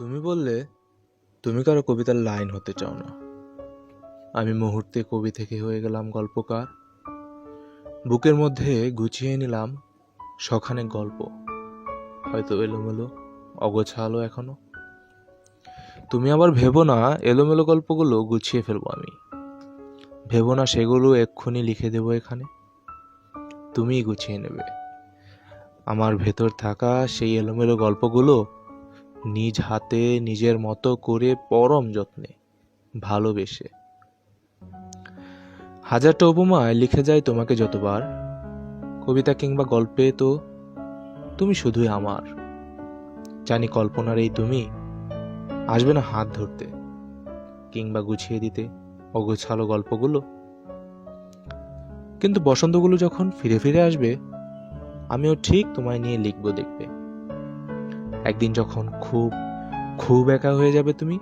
তুমি বললে তুমি কারও কবিতার লাইন হতে চাও না। আমি মুহূর্তে কবি থেকে হয়ে গেলাম গল্পকার। বুকের মধ্যে গুছিয়ে নিলাম সখানে গল্প। হয়তো এলোমেলো, অগোছালো এখনও। তুমি আবার ভেবো না, এলোমেলো গল্পগুলো গুছিয়ে ফেলব আমি। ভেবো না সেগুলো এক্ষুনি লিখে দেবো এখানে। তুমিই গুছিয়ে নেবে। আমার ভেতর থাকা সেই এলোমেলো গল্পগুলো নিজ হাতে নিজের মতো করে পরম যত্নে ভালোবেসে। হাজারটা উপমায় লিখে যায় তোমাকে যতবার। কবিতা কিংবা গল্পে তো তুমি শুধুই আমার। জানি কল্পনার এই তুমি আসবে না হাত ধরতে কিংবা গুছিয়ে দিতে অগোছালো গল্পগুলো। কিন্তু বসন্তগুলো যখন ফিরে ফিরে আসবে, আমিও ঠিক তোমায় নিয়ে লিখব দেখবে একদিন যখন খুব খুব একা হয়ে যাবে তুমি,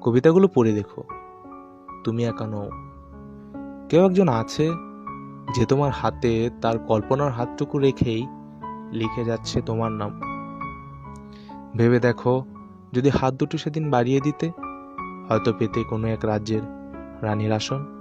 কবিতাগুলো পড়ে দেখো। তুমি একা নও। কেউ একজন আছে যে তোমার হাতে তার কল্পনার হাতটুকু রেখেই লিখে যাচ্ছে তোমার নাম। ভেবে দেখো, যদি হাত দুটো সেদিন বাড়িয়ে দিতে, হয়তো পেতে কোনো এক রাজ্যের রানীর আসন।